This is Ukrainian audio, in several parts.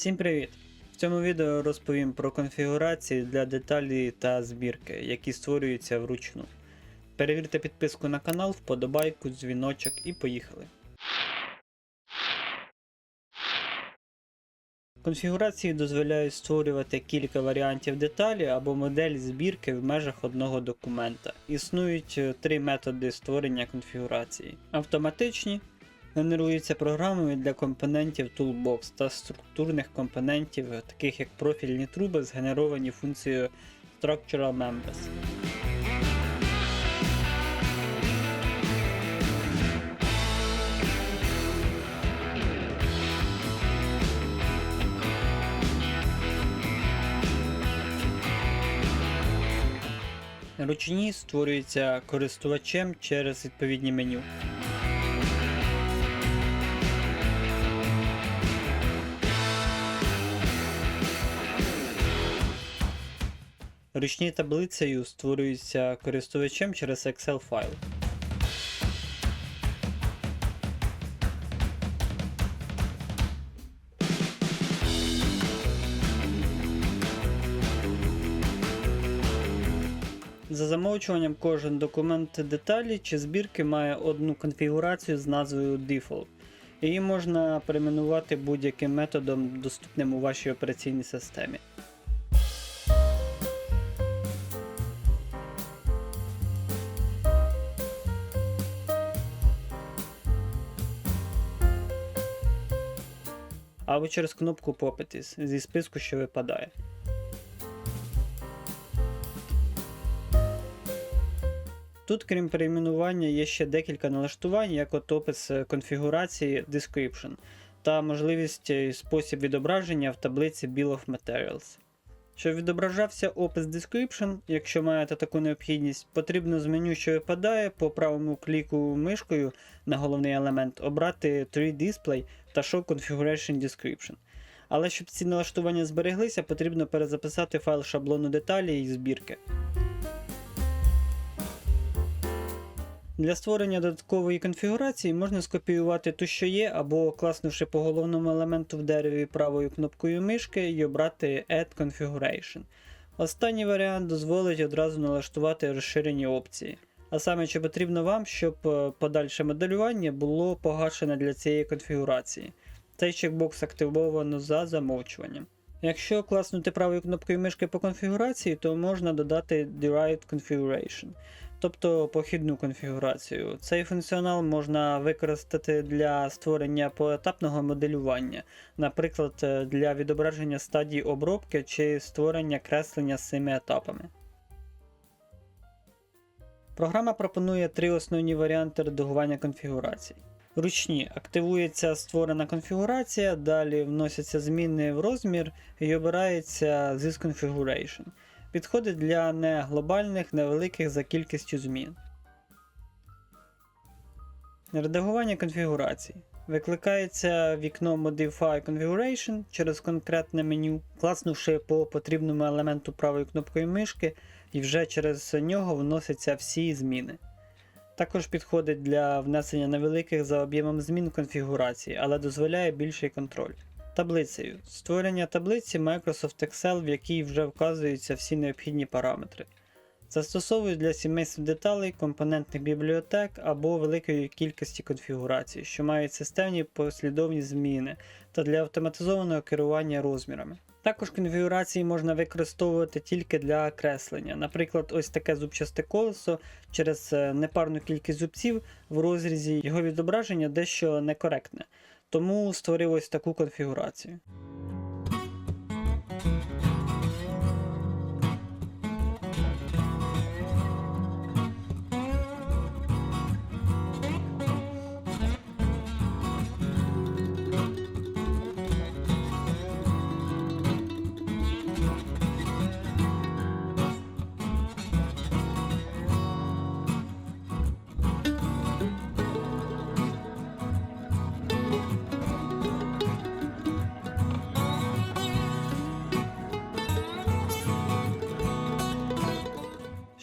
Всім привіт! В цьому відео розповім про конфігурації для деталі та збірки, які створюються вручну. Перевірте підписку на канал, вподобайку, дзвіночок і поїхали. Конфігурації дозволяють створювати кілька варіантів деталі або модель збірки в межах одного документа. Існують три методи створення конфігурації: автоматичні, генеруються програмою для компонентів Toolbox та структурних компонентів, таких як профільні труби, згенеровані функцією Structural Members. Ручні створюються користувачем через відповідні меню. Ручні таблицею створюються користувачем через Excel файл. За замовчуванням кожен документ деталі чи збірки має одну конфігурацію з назвою Default. Її можна перейменувати будь-яким методом, доступним у вашій операційній системі. Або через кнопку Properties зі списку, що випадає. Тут, крім перейменування, є ще декілька налаштувань, як от опис конфігурації Description та можливість і спосіб відображення в таблиці Bill of Materials. Щоб відображався опис Description, якщо маєте таку необхідність, потрібно з меню, що випадає, по правому кліку мишкою на головний елемент обрати 3 Display та Show Configuration Description. Але щоб ці налаштування збереглися, потрібно перезаписати файл шаблону деталі і збірки. Для створення додаткової конфігурації можна скопіювати ту, що є, або класнувши по головному елементу в дереві правою кнопкою мишки і обрати Add Configuration. Останній варіант дозволить одразу налаштувати розширені опції. А саме, чи потрібно вам, щоб е, подальше моделювання було погашене для цієї конфігурації. Цей чекбокс активовано за замовчуванням. Якщо класнути правою кнопкою мишки по конфігурації, то можна додати Derived Configuration, тобто похідну конфігурацію. Цей функціонал можна використати для створення поетапного моделювання, наприклад, е, для відображення стадій обробки чи створення креслення з цими етапами. Програма пропонує три основні варіанти редагування конфігурацій. Ручні активується створена конфігурація, далі вносяться зміни в розмір і обирається This Configuration. Підходить для неглобальних, невеликих за кількістю змін. Редагування конфігурацій. Викликається вікно Modify Configuration через конкретне меню, класнувши по потрібному елементу правою кнопкою мишки, і вже через нього вносяться всі зміни. Також підходить для внесення невеликих за об'ємом змін конфігурації, але дозволяє більший контроль. Таблицею. Створення таблиці Microsoft Excel, в якій вже вказуються всі необхідні параметри. Застосовують для сімейств деталей, компонентних бібліотек або великої кількості конфігурацій, що мають системні послідовні зміни та для автоматизованого керування розмірами. Також конфігурації можна використовувати тільки для креслення. Наприклад, ось таке зубчасте колесо через е, непарну кількість зубців в розрізі його відображення дещо некоректне. Тому створив ось таку конфігурацію.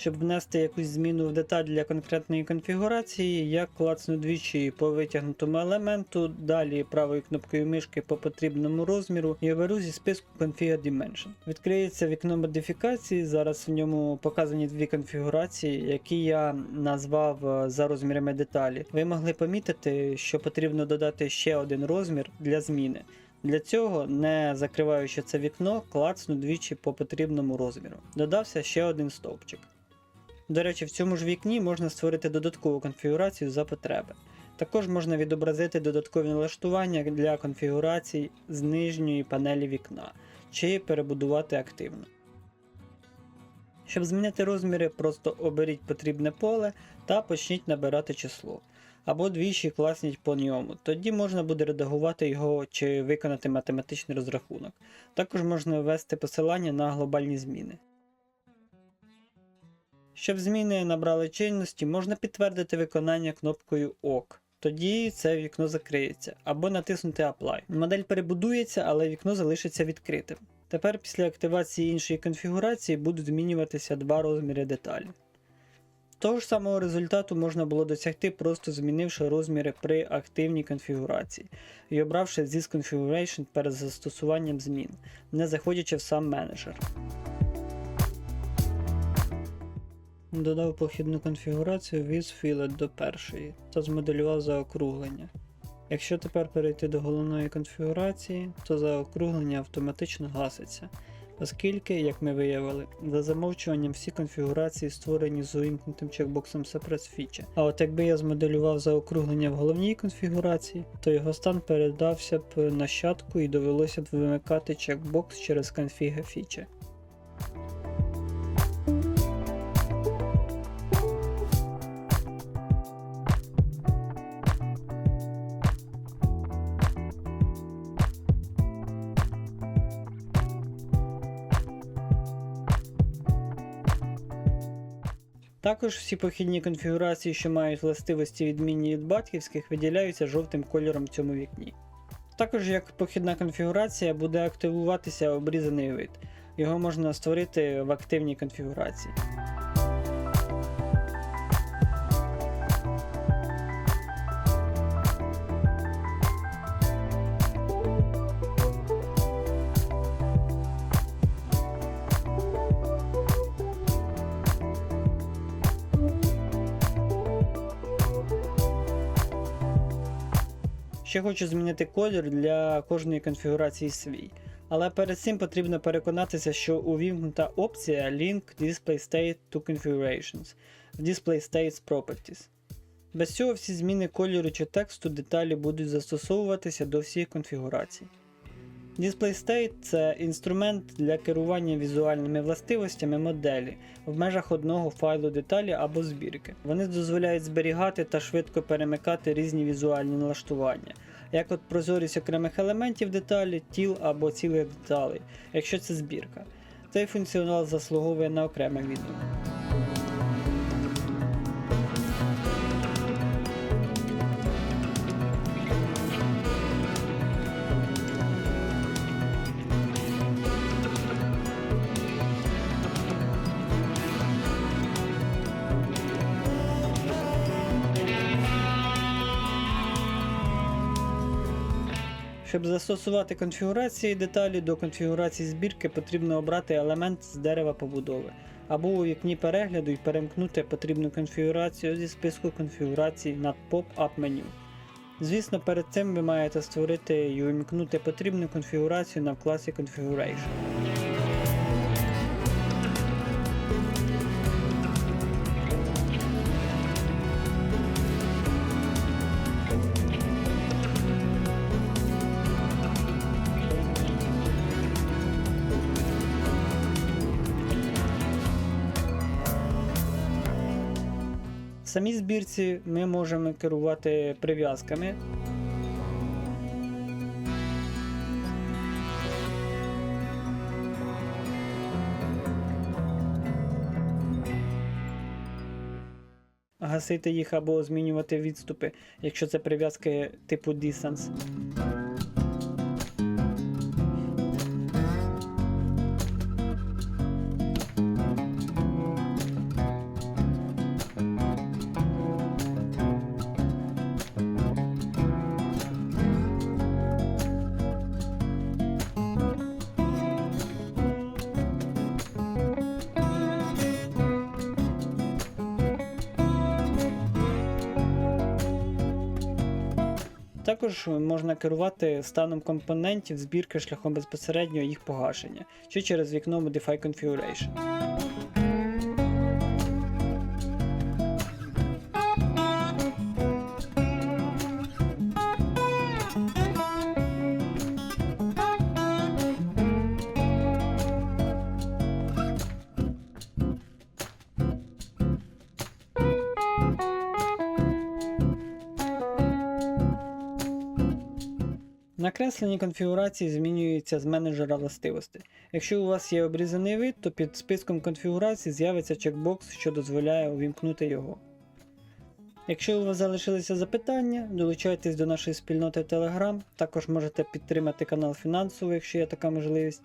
Щоб внести якусь зміну в деталь для конкретної конфігурації, я клацну двічі по витягнутому елементу, далі правою кнопкою мишки по потрібному розміру і оберу зі списку Configure Dimension. Відкриється вікно модифікації. Зараз в ньому показані дві конфігурації, які я назвав е, за розмірами деталі. Ви могли помітити, що потрібно додати ще один розмір для зміни. Для цього, не закриваючи це вікно, клацну двічі по потрібному розміру. Додався ще один стовпчик. До речі, в цьому ж вікні можна створити додаткову конфігурацію за потреби. Також можна відобразити додаткові налаштування для конфігурацій з нижньої панелі вікна чи перебудувати активно. Щоб змінити розміри, просто оберіть потрібне поле та почніть набирати число. Або двічі класніть по ньому. Тоді можна буде редагувати його чи виконати математичний розрахунок. Також можна ввести посилання на глобальні зміни. Щоб зміни набрали чинності, можна підтвердити виконання кнопкою ОК. Тоді це вікно закриється, або натиснути Apply. Модель перебудується, але вікно залишиться відкритим. Тепер після активації іншої конфігурації будуть змінюватися два розміри деталі. Того ж самого результату можна було досягти, просто змінивши розміри при активній конфігурації і обравши This Configuration перед застосуванням змін, не заходячи в сам менеджер. Додав похідну конфігурацію with fillet до першої та змоделював заокруглення. Якщо тепер перейти до головної конфігурації, то заокруглення автоматично гаситься, оскільки, як ми виявили, за замовчуванням всі конфігурації створені з увімкнутим чекбоксом Suppress Feature. А от якби я змоделював заокруглення в головній конфігурації, то його стан передався б нащадку і довелося б вимикати чекбокс через Config Feature. Також всі похідні конфігурації, що мають властивості відмінні від батьківських, виділяються жовтим кольором в цьому вікні. Також як похідна конфігурація буде активуватися обрізаний вид. Його можна створити в активній конфігурації. Ще хочу змінити колір для кожної конфігурації свій. Але перед цим потрібно переконатися, що увімкнута опція Link Display State to Configurations в Display States Properties. Без цього всі зміни кольору чи тексту деталі будуть застосовуватися до всіх конфігурацій. Display State це інструмент для керування візуальними властивостями моделі в межах одного файлу деталі або збірки. Вони дозволяють зберігати та швидко перемикати різні візуальні налаштування, як от прозорість окремих елементів деталі, тіл або цілих деталей, якщо це збірка. Цей функціонал заслуговує на окреме відео. Щоб застосувати конфігурації деталі до конфігурації збірки, потрібно обрати елемент з дерева побудови, або у вікні перегляду і перемкнути потрібну конфігурацію зі списку конфігурацій над Pop-up меню. Звісно, перед цим ви маєте створити і увімкнути потрібну конфігурацію на класі Configuration. Самій збірці ми можемо керувати прив'язками. Гасити їх або змінювати відступи, якщо це прив'язки типу Distance. Також можна керувати станом компонентів збірки шляхом безпосереднього їх погашення чи через вікно Modify Configuration. Накреслені конфігурації змінюються з менеджера властивостей. Якщо у вас є обрізаний вид, то під списком конфігурацій з'явиться чекбокс, що дозволяє увімкнути його. Якщо у вас залишилися запитання, долучайтесь до нашої спільноти Telegram, також можете підтримати канал фінансово, якщо є така можливість.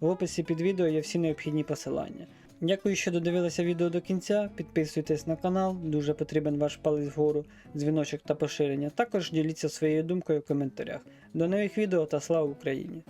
В описі під відео є всі необхідні посилання. Дякую, що додивилися відео до кінця. Підписуйтесь на канал, дуже потрібен ваш палець вгору, дзвіночок та поширення. Також діліться своєю думкою в коментарях. До нових відео та слава Україні!